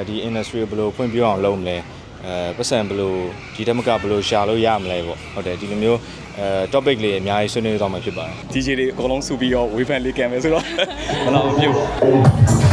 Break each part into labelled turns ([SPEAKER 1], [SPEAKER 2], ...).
[SPEAKER 1] အဲဒီ industry ကိုဘယ်လိုဖွံ့ဖြိုးအောင်လုပ်မလဲအဲပတ်စံဘယ်လိုဒီတက်မကဘယ်လိုရှာလို့ရမလဲပေါ့ဟုတ်တယ်ဒီလိုမျိုးအဲ topic လေးအများကြီးဆွေးနွေးသွားမှာဖြစ်ပါတယ်
[SPEAKER 2] DJ တွေအကုန်လုံးစုပြီးတော့ wave band လေးကံမယ်ဆိုတော့မလောက်မပြုတ်ဘူး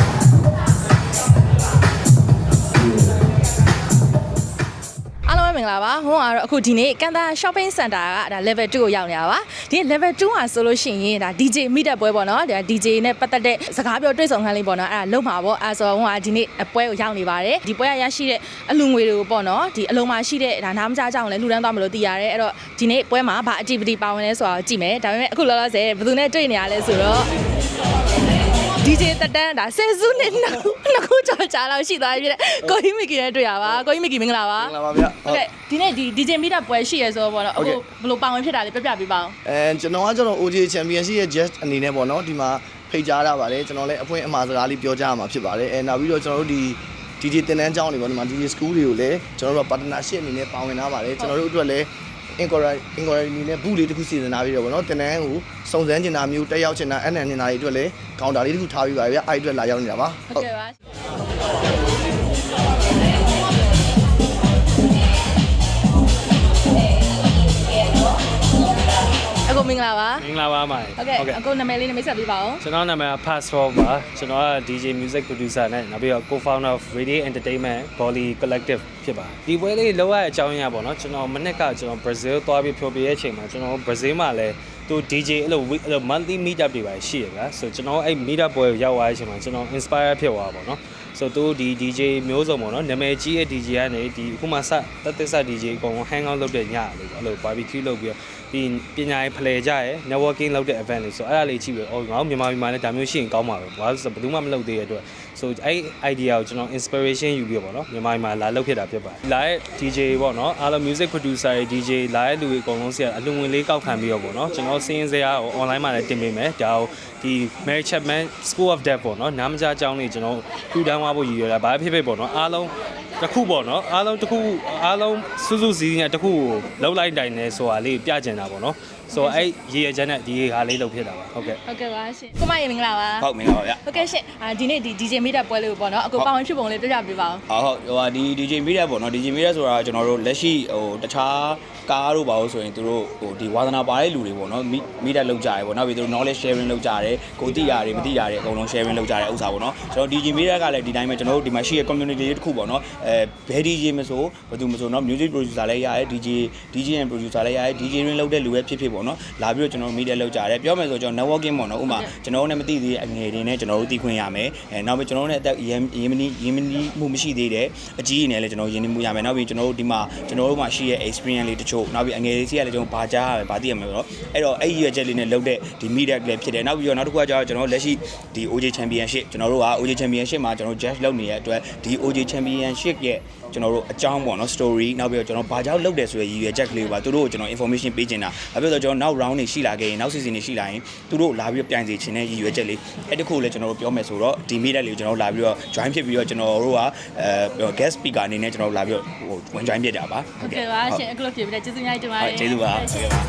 [SPEAKER 3] ဂလာပါဟိုကတော့အခုဒီနေ့ကန်တာ shopping center ကဒါ level 2ကိုရောက်နေတာပါဒီ level 2ဟာဆိုလို့ရှိရင်ဒါ DJ meet up ပွဲပေါ့နော်ဒါ DJ နဲ့ပတ်သက်တဲ့စကားပြောတွေ့ဆုံခန်းလေးပေါ့နော်အဲ့ဒါလုံမှာပေါ့အဲဆိုတော့ဟိုကဒီနေ့ပွဲကိုရောက်နေပါတယ်ဒီပွဲကရရှိတဲ့အလူငွေတွေကိုပေါ့နော်ဒီအလုံးမှာရှိတဲ့ဒါနားမကြကြအောင်လဲလှူဒန်းသွားမလို့သိရတယ်အဲ့တော့ဒီနေ့ပွဲမှာဘာ activity ပါဝင်လဲဆိုတာကိုကြည့်မယ်ဒါပေမဲ့အခုလောလောဆယ်ဘယ်သူနဲ့တွေ့နေရလဲဆိုတော့ DJ တက်တန်းဒါဆယ်စုနှစ်နှစ်ခုနှစ်ခုကျော်ကြာလောက်ရှိသွားပြီတဲ့ကိုကြီးမီကီနဲ့တွေ့ရပါကိုကြီးမီကီမင်္ဂလာပါ
[SPEAKER 4] မင်္ဂလာပါဗျာ
[SPEAKER 3] ဟုတ်ကဲ့ဒီနေ့ဒီ DJ meet up ပွဲရှိရဲဆိုတော့ပေါ့နော်အခုဘယ်လိုပါဝင်ဖြစ်တာလေးပြပြပေးပါဦး
[SPEAKER 4] အဲကျွန်တော်ကကျွန်တော် OJ Championship ရဲ့ guest အနေနဲ့ပေါ့နော်ဒီမှာဖိတ်ကြားရပါတယ်ကျွန်တော်လည်းအဖွင့်အမှာစကားလေးပြောကြရမှာဖြစ်ပါတယ်အဲနောက်ပြီးတော့ကျွန်တော်တို့ဒီ DJ တင်တန်းကျောင်းတွေပေါ့ဒီမှာ DJ school တွေကိုလည်းကျွန်တော်တို့က partnership အနေနဲ့ပါဝင်ထားပါတယ်ကျွန်တော်တို့အတွက်လည်း inquiry inquiry အနေနဲ့ဘူးလေးတစ်ခုစီစဉ်ထားပြီးတော့ပေါ့နော်တင်တန်းကိုစုံစမ်းကျင်တာမျိုးတက်ရောက်ကျင်တာအဲ့နန်နေတာတွေအတွက်လည်းကောင်တာလေးတစ်ခုထားပြီးပါဗျာအဲ့အတွက်လာရောက်နေတာပါ
[SPEAKER 3] ဟုတ်ကဲ့ပါ င်္ဂလာပါ
[SPEAKER 5] မင်္ဂလာပါမိုင်
[SPEAKER 3] ဟုတ်ကဲ့အခုနာမည်လေးနဲ့မိတ်ဆက်ပေးပါဦး
[SPEAKER 5] ကျွန်တော်နာမည်က Passport ပါကျွန်တော်က DJ Music Producer နဲ့နောက်ပြီးတော့ Co-founder of Radio Entertainment Bali Collective ဖြစ်ပါတယ်ဒီပွဲလေးလောက်ရတဲ့အကြောင်းအရာပေါ့နော်ကျွန်တော်မနစ်ကကျွန်တော် Brazil သွားပြီးဖျော်ပြရဲ့အချိန်မှာကျွန်တော် Brazil မှာလည်းသူ DJ အဲ့လို week- အဲ့လို monthly meet up တွေပါရှိရဗျာဆိုကျွန်တော်အဲ့ meet up ပွဲကိုရောက်သွားတဲ့အချိန်မှာကျွန်တော် inspire ဖြစ်သွားပါပေါ့နော်ဆိုတော့သူဒီ DJ မျိုးစုံပေါ့နော်နာမည်ကြီးရဲ့ DJ ကနေဒီအခုမှစတက်တက်စ DJ အကုန်လုံး hang out လုပ်တဲ့ညလေးပေါ့အဲ့လို barbecue လုပ်ပြီးတော့ဒီပညာရေးဖလှယ်ကြရဲ networking လုပ်တဲ့ event လေးဆိုအဲ့ဒါလေးကြည့်ပြီးအော်ငါတို့မြန်မာပြည်မှာလည်းဒါမျိုးရှိရင်ကောင်းပါပဲဘာလို့လဲဆိုတော့ဘယ်သူမှမလုပ်သေးတဲ့အတွက်ဆိုအဲ့ idea ကိုကျွန်တော် inspiration ယူပြီးတော့ပေါ့နော်မြန်မာပြည်မှာလာလုပ်ဖြစ်တာဖြစ်ပါတယ်လာရဲ့ DJ ပေါ့နော်အားလုံး music producer တွေ DJ လာရဲ့လူတွေအကုန်လုံးစီကအလူငွေလေးကောက်ခံပြီးတော့ပေါ့နော်ကျွန်တော်စင်းစရာကို online မှာလည်းတင်ပေးမယ်ဒါကိုဒီ Mary Chapman School of Deaf ပေါ့နော်နားမကြားအကြောင်းလေးကျွန်တော်ထူတန်းသွားဖို့ရည်ရွယ်တာဘာဖြစ်ဖြစ်ပေါ့နော်အားလုံးတစ်ခုပေါ့နော်အားလုံးတစ်ခုအားလုံးစုစုစည်းစည်းနဲ့တစ်ခုကိုလှုပ်လိုက်တိုင်နေဆိုတာလေးပြကျင်တာပေါ့နော်ဆိုတော့အဲ့ရည်ရချက်နဲ့ဒီဟာလေးလုပ်ဖြစ်တာပါဟုတ်ကဲ့
[SPEAKER 3] ဟုတ်ကဲ့ပါရှင်ကိုမရေမင်္ဂလာပါ
[SPEAKER 2] ဟုတ်မင်္ဂလာပါဗျာ
[SPEAKER 3] ဟုတ်ကဲ့ရှင်အာဒီနေ့ဒီ DJ meet up ပွဲလေးကိုပေါ့နော်အခုပါဝင်ဖြစ်ပုံလေးပြပြပေးပါဦး
[SPEAKER 2] ဟုတ်ဟုတ်ဟိုဟာဒီ DJ media ပေါ့နော် DJ media ဆိုတာကျွန်တော်တို့လက်ရှိဟိုတခြားကားတို့ပါလို့ဆိုရင်သူတို့ဟိုဒီဝါသနာပါတဲ့လူတွေပေါ့နော် media လောက်ကြရဲပေါ့နောက်ပြီးသူတို့ knowledge sharing လောက်ကြတယ်ကိုတိရတယ်မတိရတယ်အကုန်လုံး sharing လောက်ကြတဲ့ဥစ္စာပေါ့နော်ကျွန်တော် DJ media ကလည်းဒီတိုင်းပဲကျွန်တော်တို့ဒီမှာရှိတဲ့ community လေးတစ်ခုပေါ့နော်အဲဘယ် DJ မဆိုဘယ်သူမဆိုနော် music producer လည်းရတယ် DJ DJ and producer လည်းရတယ် DJ ring လုပ်တဲ့လူပဲဖြစ်ဖြစ်ပေါ့နော်လာပြီးတော့ကျွန်တော် media လောက်ကြတယ်ပြောမယ်ဆိုကျွန်တော် networking ပေါ့နော်ဥပမာကျွန်တော်တို့နဲ့မသိသေးတဲ့အငယ်တွေနဲ့ကျွန်တော်တို့သိခွင့်ရမယ်အဲနောက်ပြီးကျွန်တော်တို့နဲ့အသက်ရင်းရင်းမနီးရင်းမနီးမှုမရှိသေးတဲ့အကြီးကြီးနဲ့လည်းကျွန်တော်ရင်းနှီးမှုရမယ်နောက်ပြီးကျွန်တော်တို့ဒီမှာကျွန်တော်တို့မှာရှိတဲ့ experience လေးတချို့နောက်ပြီးအငယ်လေးစီကလည်းကျွန်တော်ဘာကြားရမယ်ဘာသိရမယ်ဆိုတော့အဲ့တော့အဲ့ဒီရွက်ချက်လေးနဲ့လုပ်တဲ့ဒီ media လည်းဖြစ်တယ်နောက်ပြီးတော့နောက်တစ်ခုကကျတော့ကျွန်တော်တို့လက်ရှိဒီ OJ Championship ကျွန်တော်တို့က OJ Championship မှာကျွန်တော် judge လုပ်နေတဲ့အတွက်ဒီ OJ Championship ရဲ့ကျွန်တော်တို့အကြောင်းပေါ့နော် story နောက်ပြီးတော့ကျွန်တော်ဘာကြောင့်လုပ်တယ်ဆိုရယ်ရည်ရွယ်ချက်ကလေးကိုပါသူတို့ကိုကျွန်တော် information ပေးချင်တာဘာဖြစ်လို့လဲဆိုတော့ကျွန်တော်နောက် round တွေရှိလာခဲ့ရင်နောက် season တွေရှိလာရင်သူတို့လာပြီးတော့ပြိုင်စီချင်တဲ့ရည်ရွယ်ချက်လေးအဲ့တခုလည်းကျွန်တော်တို့ပြောမယ်ဆိုတော့ဒီ media လေးကိုကျွန်တော်တို့လာပြီးတော့ join ဖြစ်ပြီးတော့ကျွန်တော်တို့ကအဲ guest speaker အနေနဲ့ကျွန်တော်တို့လာပြီးတော့ဟိုဝင် join ဖြစ်တာပါ
[SPEAKER 3] ဟုတ်ကဲ့ပါရှင်အခုလိုဖြစ်ပြီးတဲ့ကျေးဇူးများကြီးတင်ပါတ
[SPEAKER 2] ဟု
[SPEAKER 3] ယ်
[SPEAKER 2] တ်ကျေးဇူးပါဟုတ်ကဲ့ပါ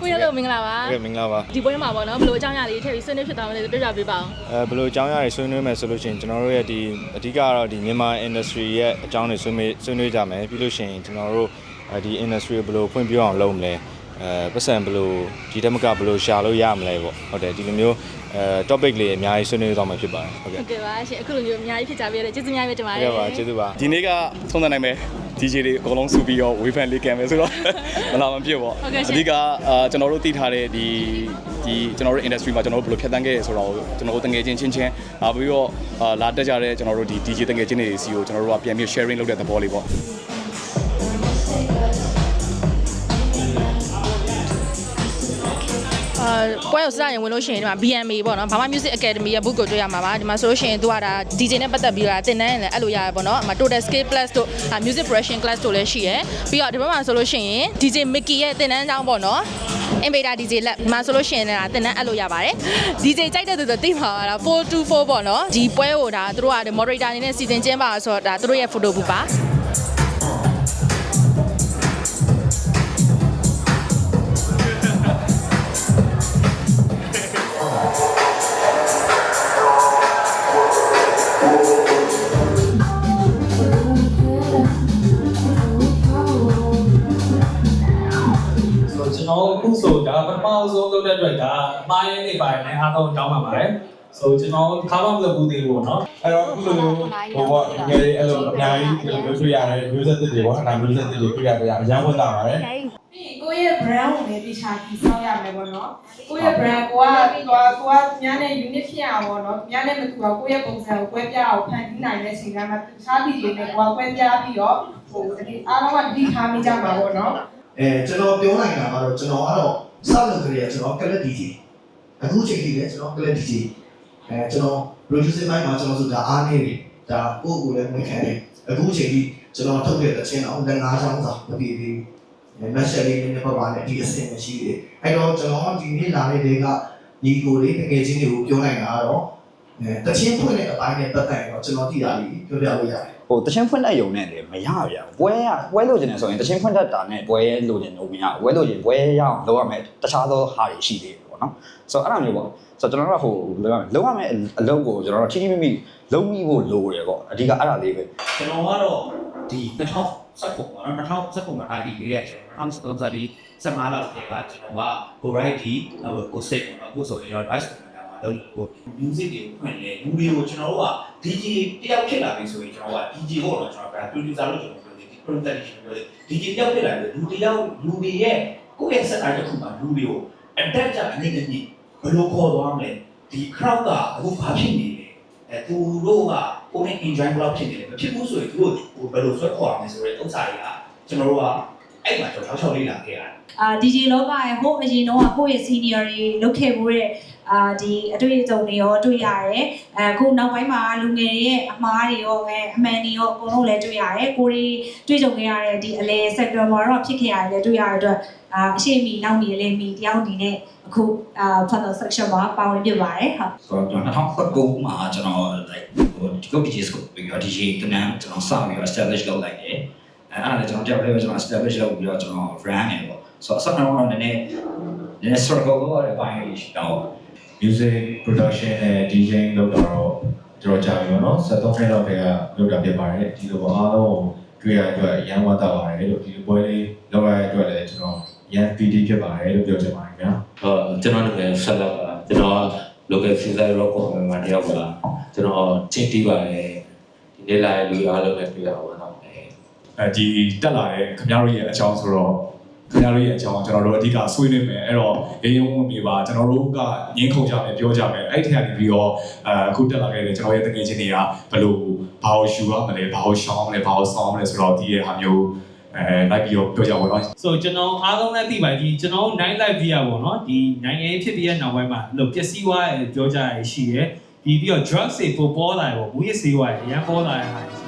[SPEAKER 3] ကိုရလို့မင်္ဂလာပါ
[SPEAKER 1] ဟုတ်ကဲ့မင်္ဂလာပါ
[SPEAKER 3] ဒီပွဲမှာပေါ့နော်ဘယ်လိုအကြောင်းအရာလေးထည့်ပြီးဆွေးနွေးဖြစ်သွားမလဲပြပြပေးပါဦး
[SPEAKER 1] အဲဘယ်လိုအကြောင်းအရာတွေဆွေးနွေးမယ်ဆိုလို့ရှိရင်ကျွန်တော်တို့ရဲ့ဒီအဓိကကတော့ဒီမြန်မာ industry ရဲ့အကြောင်းတွေဆွေးနွေးဆွေးနွေးကြမယ်ပြီးလို့ရှိရင်ကျွန်တော်တို့အဲ ဒီ industry ကိုဘယ်လိုဖွံ့ဖြိုးအောင်လုပ်မလဲအဲပတ်စံဘယ်လိုဒီတက်မကဘယ်လိုရှာလို့ရမလဲပေါ့ဟုတ်တယ်ဒီလိုမျိုးအဲ topic လေးအများကြီးဆွေးနွေးသွားမှာဖြစ်ပါတယ်ဟုတ်ကဲ့
[SPEAKER 3] ဟုတ်ကဲ့ပါရှင်အခုလိုမျိုးအများကြီးဖြစ်ကြပြီးတဲ့ကျေးဇူးများပဲတင်ပါတ
[SPEAKER 1] ဟုတ်
[SPEAKER 3] ယ်
[SPEAKER 1] ကဲ့ပါကျေးဇူးပါ
[SPEAKER 2] ဒီနေ့ကသုံးသပ်နိုင်မယ် DJ တွေအကုန်လုံးစုပြီးတော့ wave band လေးကံမယ်ဆိုတော့မလာမပြည့်ပေါ့အဓိကအာကျွန်တော်တို့သိထားတဲ့ဒီဒီကျွန်တော်တို့ industry မှာကျွန်တော်တို့ဘယ်လိုဖြတ်သန်းခဲ့ရဆိုတော့ကျွန်တော်တို့တငယ်ချင်းချင်းချင်းအာပြီးတော့အာလာတက်ကြတဲ့ကျွန်တော်တို့ဒီ DJ တငယ်ချင်းတွေစီကိုကျွန်တော်တို့ကပြန်ပြီး sharing လုပ်တဲ့သဘောလေးပေါ့
[SPEAKER 3] ပွဲကိုစရင်ဝင်လို့ရှိရင်ဒီမှာ BMA ပေါ့နော်ဘာမှ Music Academy ရဲ့ book ကိုတွေ့ရမှာပါဒီမှာဆိုလို့ရှိရင်သူကဒါ DJ နဲ့ပတ်သက်ပြီးတော့တင်တန်းရင်လည်းအဲ့လိုရတယ်ပေါ့နော်အမ Total Scale Plus တို့အာ Music Production Class တို့လည်းရှိရယ်ပြီးတော့ဒီဘက်မှာဆိုလို့ရှိရင် DJ Mickey ရဲ့တင်တန်းကျောင်းပေါ့နော် Invader DJ Lab ဒီမှာဆိုလို့ရှိရင်လည်းဒါတင်တန်းအဲ့လိုရပါတယ် DJ ကြိုက်တဲ့သူဆိုသိပါပါလား424ပေါ့နော်ဒီပွဲကိုဒါသူတို့က moderator အနေနဲ့စီစဉ်ကျင်းပါဆိုတော့ဒါသူတို့ရဲ့ photo book
[SPEAKER 5] ပါ တဲ့အတွက်ကအမှားရင်းနေပါတယ်နဲ့အားလုံးတောင်းပါပါတယ်ဆိုကျွန်တော်ခါမှမလုပ်ဘူးသေးဘူးပေါ့နော်
[SPEAKER 1] အဲ့တော့အခုလိုမျိုးဟိုပေါ့ငယ်လေးအဲ့လိုအများကြီးဒီလိုမျိုးတွေ့ရတယ်မျိုးဆက်သစ်တွေပေါ့အနာမျိုးဆက်သစ်တွေတွေ့ရတဲ့အရန်ဝင်တာပါတယ်
[SPEAKER 6] ပြီးရင်ကိုယ့်ရဲ့ brand ကိုလည်းတရားတည်ဆောက်ရမယ်ပေါ့နော်ကိုယ့်ရဲ့ brand ကိုကကိုကကိုကများနဲ့ unit ဖြစ်အောင်ပေါ့နော်များနဲ့မတူအောင်ကိုယ့်ရဲ့ပုံစံကိုကွဲပြားအောင်ဖန်တီးနိုင်တဲ့အချိန်ကမှတခြားပြည်တွေနဲ့ကိုကကွဲပြားပြီးတော့ဟိုဒီအားလုံးကတတိထားမိကြမှာပေါ့နော်
[SPEAKER 4] အဲကျွန်တော်ပြောနိုင်တာကတော့ကျွန်တော်ကတော့ စလုပ်ကြရကျွန်တော်ကလပ် DJ အခုချိန်ထိလည်းကျွန်တော်ကလပ် DJ အဲကျွန်တော် producer ဘိုင်းမှာကျွန်တော်ဆိုတာအားနေတယ်ဒါကိုယ့်ကိုယ်လည်းဝန်ခံတယ်အခုချိန်ထိကျွန်တော်ထုတ်တဲ့တခြင်းအောင်လက်ငါးချောင်းစာမပြီးသေးဘူးမက်ဆက်လေးနည်းနည်းပါးပါးနဲ့ဒီအဆင့်မရှိသေးအဲ့တော့ကျွန်တော်ဒီနေ့လာတဲ့တွေကညီကိုလေးတကယ်ချင်းတွေကိုပြောနိုင်တာကတော့အဲတခြင်းဖွင့်တဲ့အပိုင်းနဲ့ပတ်သက်ရင်တော့ကျွန်တော်သိတာလေးပြောပြလို့ရတယ်
[SPEAKER 7] ဟိုတချင်းဖွင့်တတ်ရုံနဲ့လည်းမရဗျာပွဲရပွဲလို့ကျင်နေဆိုရင်တချင်းဖွင့်တတ်တာနဲ့ပွဲလို့ကျင်လို့မရဘူးပွဲလို့ကျင်ပွဲရအောင်လုပ်ရမယ်တခြားသောဟာတွေရှိသေးတယ်ပေါ့နော်ဆိုတော့အဲ့လိုမျိုးပေါ့ဆိုတော့ကျွန်တော်တို့ကဟိုလုပ်ရမယ်လုပ်ရမယ်အလုပ်ကိုကျွန်တော်တို့ချင်းချင်းမိမိလုံးမိဖို့လိုတယ်ပေါ့အဓိကအဲ့ဒါလေးပဲ
[SPEAKER 8] ကျွန်တော်ကတော့ဒီ2019ပေါ့နော်2019မှာအားဒီလေးရဲ့ arms of the day စမားလောက်တွေကကျွန်တော်က variety ကိုစိတ်ပေါ့နော်ကိုဆိုရင်တော့ rice မှာတော့ဟို music တွေကိုဖွင့်လေလူတွေကိုကျွန်တော်တို့က DJ တယောက်ဖြစ်လာပြီဆိုရင်ကျွန်တော်က DJ ပေါ့နော်ကျွန်တော်က producer လို့ကျွန်တော်ပြောတယ် production ပြောတယ် DJ တယောက်ဖြစ်လာပြီလူတယောက်လူတွေရဲ့ကိုယ့်ရဲ့ set အားတစ်ခုမှာလူတွေကို adapt ကြအနေနဲ့ဘယ်လိုခေါ်သွားမလဲဒီ crowd ကအခုဘာဖြစ်နေလဲအဲသူတို့ကကိုယ်နဲ့ enjoy ဘလောက်ဖြစ်နေလဲမဖြစ်ဘူးဆိုရင်သူတို့ဟိုဘယ်လိုဆွဲခေါ်ရမလဲဆိုတဲ့ဥစ္စာတွေကကျွန်တော်တို့ကအဲ့မှာကျွန်တော်ထောက်ချောက်လေးလာခဲ့ရတယ်
[SPEAKER 9] အာ DJ လောကရဲ့ဟိုအရင်တော့ကိုယ့်ရဲ့ senior တွေလုပ်ခဲ့မှုတဲ့အာဒီအတွေ့အကြုံတွေရောတွေ့ရတယ်အဲအခုနောက်ပိုင်းမှာလူငယ်တွေရဲ့အမှားတွေရောအဲအမှန်တွေရောအကုန်လုံးလည်းတွေ့ရတယ်ကိုရီတွေ့ကြုံခဲ့ရတဲ့ဒီအလဲ sector မှာတော့ဖြစ်ခဲ့ရတယ်တွေ့ရတဲ့အတွက်အာအရှိမီနောက်မီလည်းမီတယောက်အနေနဲ့အခုအာ final section မှာပါဝင်ပြပါတယ်ဟုတ်
[SPEAKER 8] ဆိုတော့2019မှာကျွန်တော် like ဟိုဒီ DJ scope ပြီးတော့ DJ တနန်းကျွန်တော်စပြီးတော့ establish လုပ်လိုက်တယ် အဲအဲ့ဒါလည်းကျွန်တော်တယောက်လေးပဲကျွန်တော် establish လုပ်ပြီးတော့ကျွန်တော် brand နေပေါ့ဆိုတော့အစကတော့နည်းနည်းနည်းနည်း circle လို့ရတဲ့ဘိုင်းရှိတော့
[SPEAKER 1] music production နဲ့ DJing လုပ်တာတော့ကျွန်တော်ကြာပြီပေါ့နော်73နှစ်လောက်ကလုပ်တာဖြစ်ပါတယ်ဒီလိုပေါ့အားလုံးကိုတွေ့ရတဲ့အတွက်ရန်ဝတ်တာပါတယ်လို့ဒီပွဲလေးလုပ်ရတဲ့အတွက်လည်းကျွန်တော်ရန် PD ဖြစ်ပါတယ်လို့ပြောချင်ပါတယ်ခင်ဗျာ
[SPEAKER 10] ဟောကျွန်တော်လည်းဆက်လက်ပါကျွန်တော်က local freestyle rock ကိုမှတယောက်ပါကျွန်တော်ချင်းတီးပါတယ်ဒီနေ့လာတဲ့လူအားလုံးလည်းတွေ့ရပါတော့ အဲ
[SPEAKER 1] အဲဒီတက်လာတဲ့ခင်ဗျားတို့ရဲ့အကြောင်းဆိုတော့ခင်ဗျားတို့ရဲ့အကြောင်းကျွန်တော်တို့အဓိကဆွေးနွေးမယ်အဲ့တော့ရင်းရုံဝင်ပြပါကျွန်တော်တို့ကငင်းခုန်ကြမယ်ပြောကြမယ်အဲ့ဒီထက်ကနေပြီးတော့အဲအခုတက်လာခဲ့တဲ့ကျွန်တော်ရဲ့တကယ်ချင်းတွေကဘယ်လိုဘာကိုယူရမလဲဘာကိုရှောင်းမလဲဘာကိုဆောင်းမလဲဆိုတော့ဒီရဲ့ဟာမျိုးအဲလိုက်ပြီးတော့ပြောကြပါတော့
[SPEAKER 5] ဆိုကျွန်တော်အားလုံးလည်းသိပါပြီကျွန်တော် night live ပြရပါတော့ဒီနိုင်ငံရေးဖြစ်ပြီးတဲ့နောက်ပိုင်းမှာလို့ပျက်စီးသွားတယ်ပြောကြရရှိတယ်ဒီပြီးတော့ drugs တွေပိုပေါ်လာတယ်ပေါ့ဘူးရစေးသွားတယ်အရန်ပေါ်လာတဲ့ဟာ